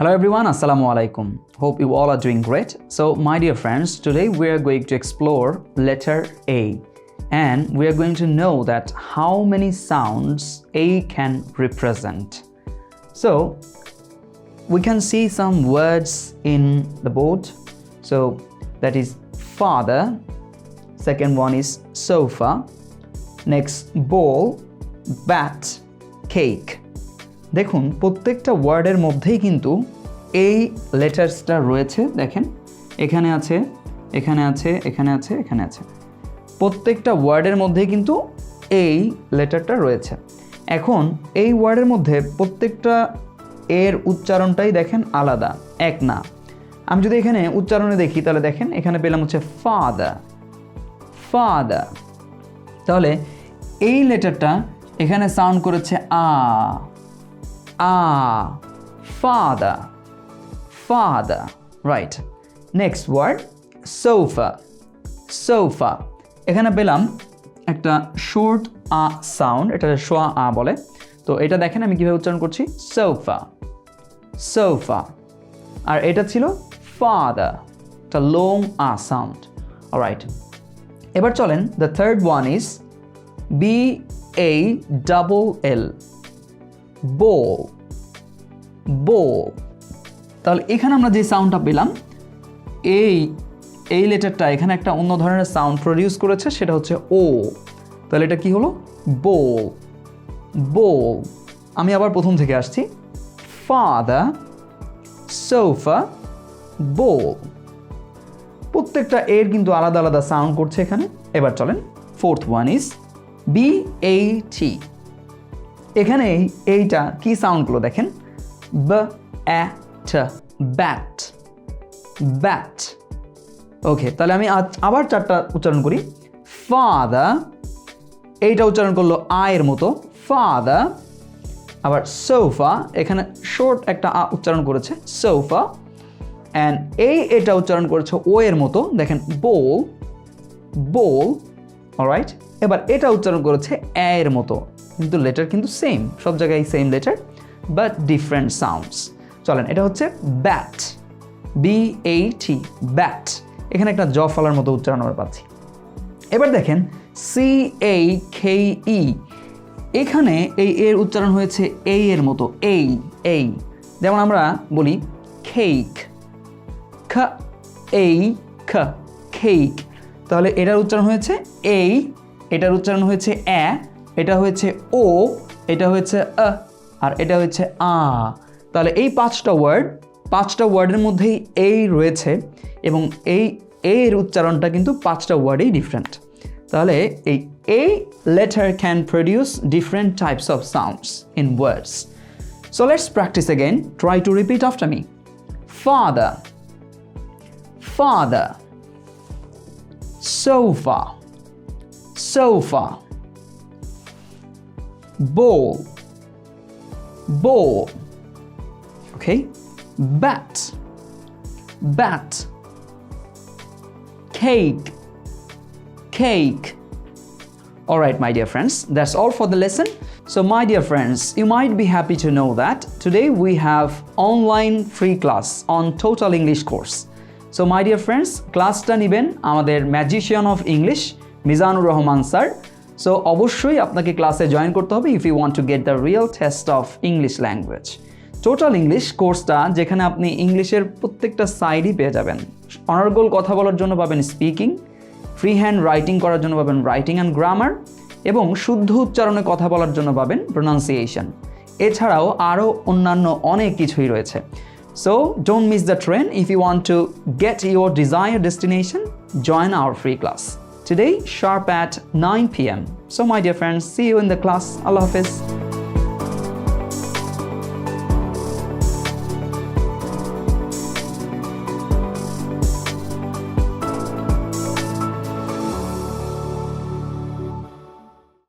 Hello everyone, Assalamu alaikum. Hope you all are doing great. So, my dear friends, today we are going to explore letter A and we are going to know that how many sounds A can represent. So, we can see some words in the board. So, that is father, second one is sofa, next ball, bat, cake. দেখুন, প্রত্যেকটা ওয়ার্ডের মধ্যেই কিন্তু এই লেটার্সটা রয়েছে, দেখেন। এখানে আছে এখানে আছে এখানে আছে এখানে আছে। প্রত্যেকটা ওয়ার্ডের মধ্যেই কিন্তু এই লেটারটা রয়েছে। এখন, এই ওয়ার্ডের মধ্যে প্রত্যেকটা এর উচ্চারণটাই দেখেন আলাদা, এক না। আমি যদি এখানে উচ্চারণে দেখি, তাহলে দেখেন, এখানে পেলাম হচ্ছে ফাদা ফাদা তাহলে এই লেটারটা এখানে সাউন্ড করেছে আ আ father father right next word sofa sofa এখানে পেলাম একটা শর্ট আ সাউন্ড এটা শোয়া আ বলে। তো এটা দেখেন আমি কীভাবে উচ্চারণ করছি? সোফা সোফা আর এটা ছিল ফাদা একটা লং আ সাউন্ড রাইট এবার চলেন the third one is B A double L ball ball তাহলে এখানে আমরা যে সাউন্ডটা পেলাম, এই এই লেটারটা এখানে একটা অন্য ধরনের সাউন্ড প্রডিউস করেছে, সেটা হচ্ছে ও তাহলে এটা কি হলো? বোল বোল আমি আবার প্রথম থেকে আসছি। ফাদা সোফা বোল প্রত্যেকটা এর কিন্তু আলাদা আলাদা সাউন্ড করছে এখানে। এবার চলেন fourth one is B A T এখানে এই- এইটা কি সাউন্ডগুলো দেখেন? ব অ্যা ব্যাট ব্যাট ওকে তাহলে আমি আবার চারটা উচ্চারণ করি। ফাদা এইটা উচ্চারণ করল আয়ের মতো। ফাদা আবার সোফা এখানে শর্ট একটা আ উচ্চারণ করেছে সোফা অ্যান্ড এই এটা উচ্চারণ করেছে ও এর মতো। দেখেন বোল বোল অলরাইট এবার এটা উচ্চারণ করেছে এর মতো। কিন্তু লেটার কিন্তু সেম সব জায়গায় same letter but different sounds চলেন, এটা হচ্ছে ব্যাট বি এই টি ব্যাট এখানে একটা জ ফলার মতো উচ্চারণ আমরা পাচ্ছি। এবার দেখেন সি এই খে ই এখানে এই এর উচ্চারণ হয়েছে এই এর মতো এই এই যেমন আমরা বলি খেইক খ এই খ খেইক তাহলে এটার উচ্চারণ হয়েছে এই এটার উচ্চারণ হয়েছে অ্যা এটা হয়েছে ও, এটা হয়েছে আ, আর এটা হচ্ছে আ। তাহলে এই পাঁচটা ওয়ার্ড পাঁচটা ওয়ার্ডের মধ্যেই এই রয়েছে এবং এই এর উচ্চারণটা কিন্তু পাঁচটা ওয়ার্ডেই ডিফারেন্ট তাহলে এই এই letter can produce different types of sounds in words so let's practice again try to repeat after me father father sofa sofa ball ball okay bat bat cake cake all right, my dear friends, that's all for the lesson. So, my dear friends, you might be happy to know that today we have online free class on Total English course. So, my dear friends, ক্লাসটা নেবেন আমাদের magician of English Mizanur Rahman sir So অবশ্যই আপনাকে ক্লাসে join করতে হবে if you want to get the real taste of English language total English কোর্সটা যেখানে আপনি ইংলিশের প্রত্যেকটা সাইডই পেয়ে যাবেন। অনার্গল কথা বলার জন্য পাবেন স্পিকিং ফ্রি হ্যান্ড রাইটিং করার জন্য পাবেন রাইটিং অ্যান্ড গ্রামার এবং শুদ্ধ উচ্চারণে কথা বলার জন্য পাবেন প্রোনাউন্সিয়েশন এছাড়াও আরও অন্যান্য অনেক কিছুই রয়েছে। So don't miss the train if you want to get your desire destination join our free class. Today, sharp at 9 p.m. So, my dear friends, see you in the class. Allah Hafiz.